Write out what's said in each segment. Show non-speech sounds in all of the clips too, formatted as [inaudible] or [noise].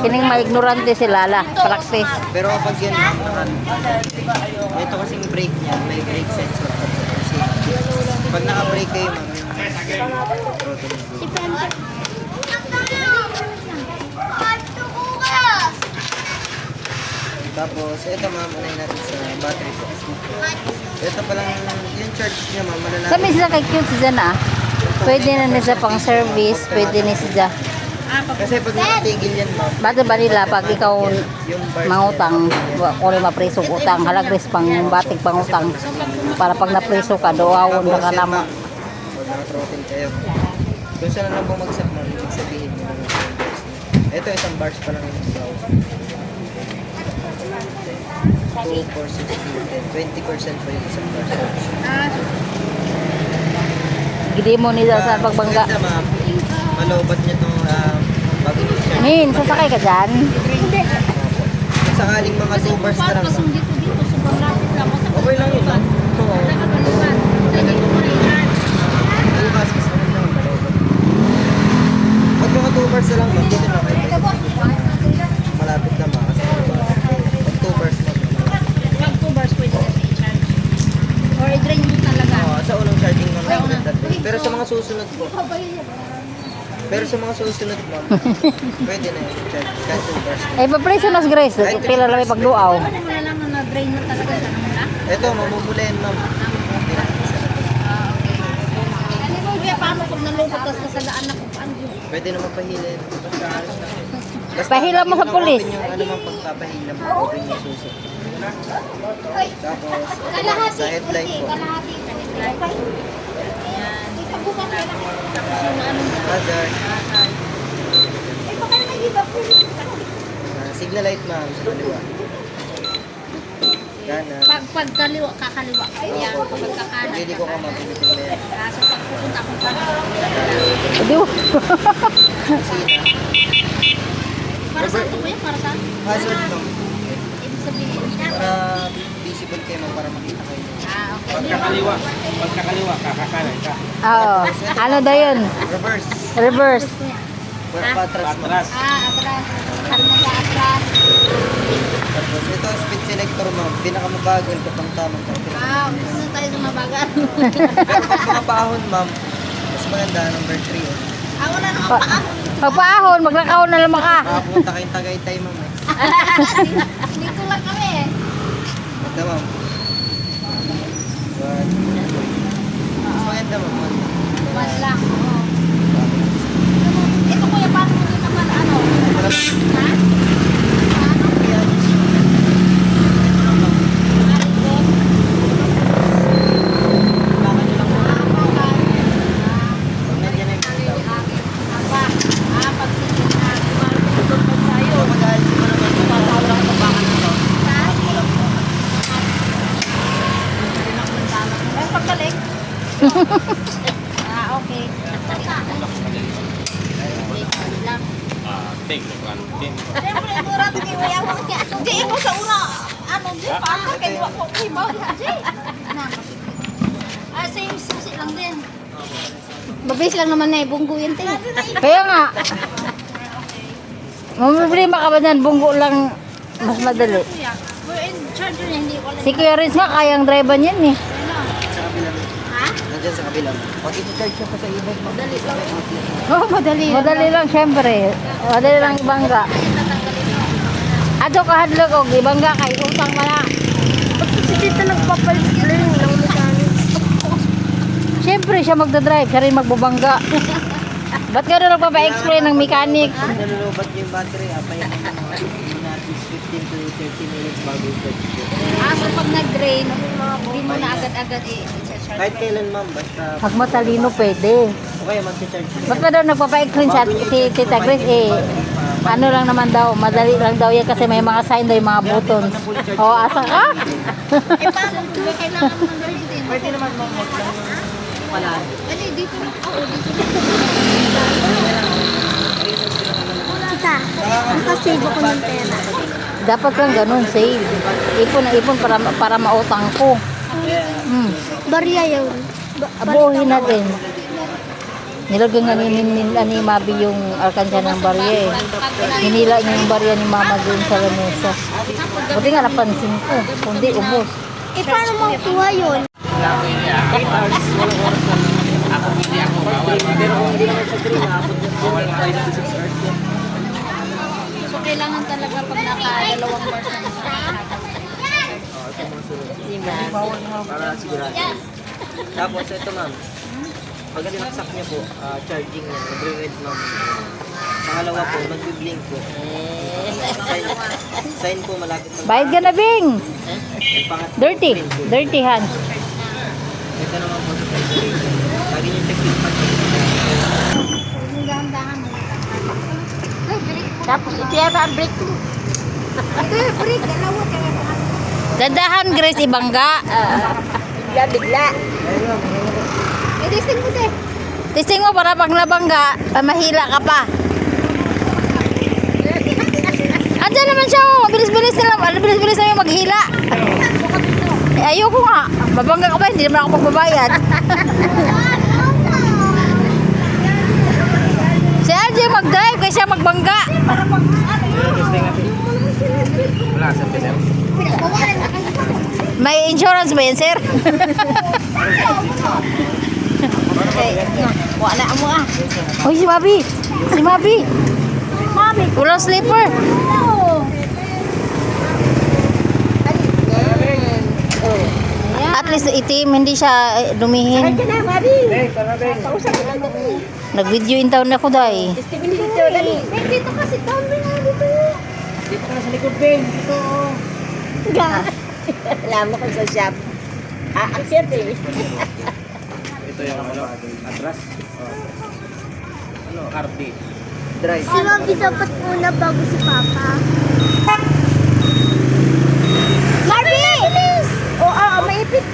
Kining maignorante si Lala. Practice. Pero kapag yan, ito kasing brake niya, may brake sensor. Kasi pag naka-brake kayo, ma'am, throttle niya. Tapos, ito ma'am, anay natin sa battery po. Ito palang, yung charge niya ma'am, malalaki. Sabi sila kay cute siya na. Pwede na nila pang service, pwede na siya. Kasi pag nakatigil yan ma'am, Bato ba nila pag ikaw mangutang, rin mapreso utang, halagres pang batik pang utang. Para pag napreso ka, doawon na ka naman. Pag naka-throttle kayo. Kung saan na lang po magsak ma'am, ibig sabihin mo lang. Ito, isang bars pa lang yung daw. 2, 4, 6, 10. 20% pa yung isang bars. Gidi mo nila sa pagbangga. Malobat niya itong Min, sasakay ka dyan? Kung sakaling mga 2 bars na lang ma'am. Okay lang yun ma'am. Oo. Bukas, mas maganda ma'am, malobat. Pag mga 2 bars na lang ma'am, dito na kayo. Malapit na ma'am. Kasi diba, pag 2 bars ma'am. Oo, sa unang charging ma'am, maganda. Pero sa mga susunod po, pero sa mga susunod ma'am, [laughs] pwede na. Kahit 2 bars. Eh, papreso nas Grace. Pila lang may pagduaw. Ito, mamumulayan ma'am. Pwede na magpahila. Basta Pahila mo sa open pulis. Ano ma'am, pagpapahila mo, open yung suso. Tapos, sa headlight po. Hazard. Ah, signal light ma'am, sa kaliwa. Kanan. Pag pagkaliwa, kakaliwa. Yan, Opo, pag kakanan. Pili ko ka ma'am, pilitin mo yan. Kaso pag pupunta akong kanan, Hindi mo. para saan ito kuya? Para saan? Hazard ma'am. Ibig sabihin. Para visible kayo para makita kayo. Ah, okay. Pagkakaliwa, pagkakaliwa, kakakanan ka. Oo. Ano daw yun? Reverse. Reverse. Pa- Patras. Patras. Ah, atras. Na sa atras? Tapos ito, speed selector ma'am. Pinakamabagal kapag tamang traffic. Ah, gusto na tayo sumabagan. Pero pag mga paahon ma'am, mas maganda, number 3. Oh. ah, wala naman Pa- pa. Pagpaahon, maglakaw na naman ka. Makapunta kayong Tagaytay ma'am. Eh. [laughs] Dito lang kami eh. Ito ma'am. One. Maganda ma'am. one. One lang. oo. Ito kuya, paano mo din naman ano? Para- Ha? Ano? Yan. Kailangan nyo lang ma'am. Pag nandiyan na yung butaw. So, mag-aalis mo naman. Papawala lang sa baka na to. Ah, okay. Ah, take the one, ten. Siyempre, mura ito kay Kuya mo. Di mo sa una. Ano, di pa? Kaya di ko kay ba? Ah, same susi lang din. Mabilis lang naman na eh. Bunggo yun, te. Kaya nga. [laughs] Mamproblema ka ba dyan? Bunggo lang mas madali. Kuya, we're in charger niya. Hindi ko alam. Si Kuya Riz nga, kayang driver niyan eh. Sa kabila. Ha? Nandiyan sa kabila. Pag iti-charge siya pa sa e-bike, madali lang. Oh, madali. Madali lang, syempre. Madali lang ibangga. Ato kahadlok og ibangga kay utang mala. Si Tito nagpapalit-palit ng mechanic. Syempre siya magdadrive, siya rin magbubangga. Ba't ka na nagpapa-explain ng mechanic? Pag nalulubat yung battery, apay mga at least 15 to 30 minutes bago siya. Ah, so pag nag-drain, hindi mo na agad-agad i-charge. Kahit kailan ma'am, basta Pag matalino pwede. okay, mag-charge. Ba't ka daw nagpapa-explain sa si Tita Grace eh? Ano lang naman daw, madali lang daw yan kasi may mga sign daw yung mga buttons. O, asa ka? Eh, paano? Diba kailangan mo ng din? Pwede naman wag lang pala. Pwede, dito na. Oo, dito na. Kita, nakasave ako ng pera. Dapat lang ganun, save. Ipon na ipon para, para mautang ko. Hmm. Barya yun. Abuhin na din. Nilagyan nga ni, ni, ni, ni Mabi yung alkansya ng barya eh. Hinila niya yung barya ni Mama doon sa lamesa. Buti nga napansin ko. Kundi ubos. Eh, paano makuha yun? Pero kung hindi naman siya green, aabot na po ng 5 to 6 hours yan. So, kailangan talaga pag nakadalawang person. Diba? Para sigurado. Tapos ito ma'am, pag sinaksak niya po, ah, charging niya, nagre-red ma'am. Pangalawa po, nagbi-blink po. Sign, sign po malapit na. Bayad ka na, Bing! Yung pangat- Dirty. Dirty hands. Ito naman po sa preparation. Lagi niyo check yung pag Tapos, itiyata ang break mo. Eh, break, dalawa kaya pa. Dandahan, Grace, ibangga. Bigla, bigla. Eh, testing ko siya. Testing mo para pag nabangga, ah, mahila ka pa. Andiyan naman siya, oh. Bilis-bilis na lang. Bilis-bilis na yung maghila. Eh, ayoko nga. Mabangga ka ba? Hindi naman ako magbabayad. [laughs] si RJ mag-drive kasi siya magbangga. Wala sa pisan. May insurance ba yan, sir? [laughs] Wala mo ah. Uy, si Mabi. Si Mabi. Mabi. Walang slipper. At least itim, hindi siya eh, dumihin. Na. Nag-video in town ako. Steven, dito, kasi, down mo nga dito. Dito ka na sa likod, Ben. Dito. Ga. [laughs] Alam mo kung sa shop. Ah, ang shit eh. [laughs] Ito yung ano, atras. Ano, RD. Drive. Si Mami dapat muna bago si Papa. Bilis! Oo, oo, maipit.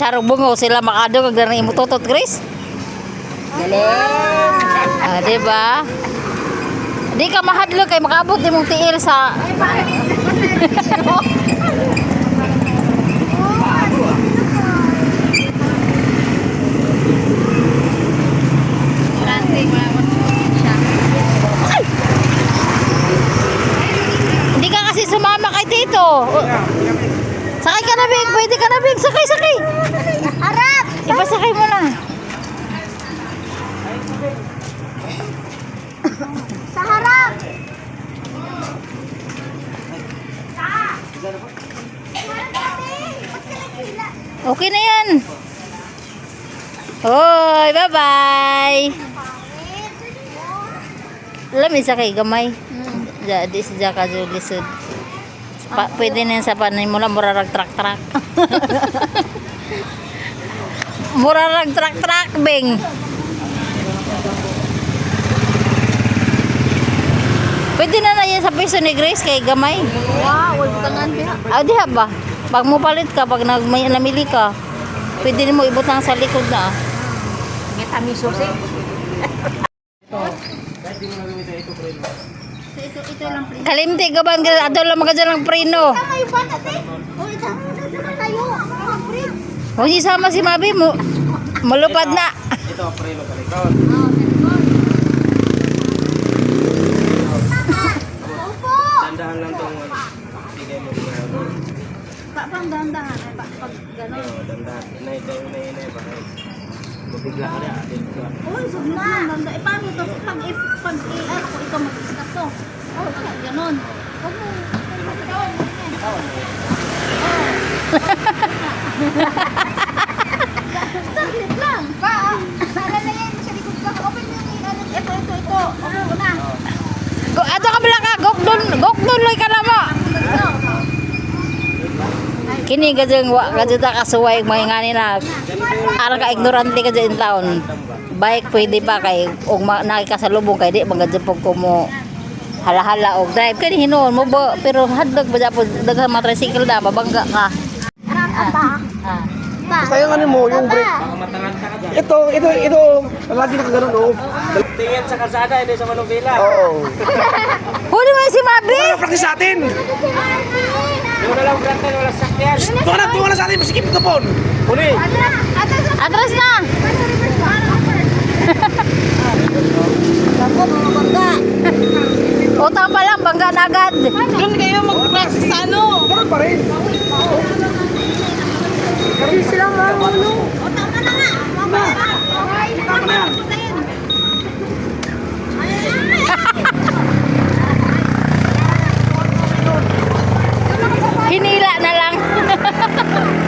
Charong bungo sila makado kag dara imo totot, Grace. Galing! Ah, di ba? Di ka mahadlo kay makabot imong tiil sa [laughs] Hindi ka kasi sumama kay Tito. Sakay ka na, Bing. Pwede ka na, Bing. Sakay, sakay. Harap! Ipasakay mo na. Sa harap! Okay na yan. Hoy, bye-bye. Lami sa kay gamay. Jadi sa jaka lisod. Pa, pwede na sa panay mo lang murarag trak-trak. [laughs] murarag trak-trak, Bing. Pwede na na yan sa piso ni Grace kay gamay. Wow, wala butangan biya. Ah, di ba? Pag mo palit ka, pag nag, may, namili ka, pwede mo ibutang sa likod na. May tami susi. [laughs] Kalimti ka ba? Ato lang dyan ng preno. Tama yung bata, te. O, ito, ito na tayo. Mag-break. Kung isama si Mabi mo, malupad na. Ito, prelo sa likod. Opo! Tandahan lang tong ano. Sige mo mga Pang dahan-dahan. Ay, pa- Pag gano'n. Oo, dandahan. Inay tayo, inay, inay. Baka mabigla ka na. Dito ka. Uy, sabi mo yung danda. Eh, paano to? Pag, if, pag, eh, ano, kung ikaw mag-discuss to. Oh, pag gano'n. Huwag mo. Bitawan mo yan. Saglit lang. Pa, sana na yan sa likod ka. Open mo yung ano. Ito, ito, ito. Open mo na. Go, ato ka pala ka, loy ka na mo. Kini dyan, wa ka dyan ta kasuway, mga nga nila. Ara ka ignorante ka dyan in town. Bike pwede pa kay, og nakikasalubong kay di, po ko mo halahala og drive kani hinuon mo ba pero hadlog ba dapat daghan mga tricycle da babangga ka ah. Pa. Sayang ano mo, yung dyan. Ito, ito, ito. Lagi na ganun, oh. Tingin sa kalsada, hindi sa manubila. Oo. huli mo yung si Mabi Practice sa atin. Wala lang bratan, wala sakyan. Tuwa na, tuwa na sa atin, masikip ka po. Huli. Atras! Na! Ako, mga bangga. Utang pa lang, bangga na agad. Doon kayo mag-practice sa ano. Ganun pa rin. O, tama na nga. Hinila na lang. [laughs]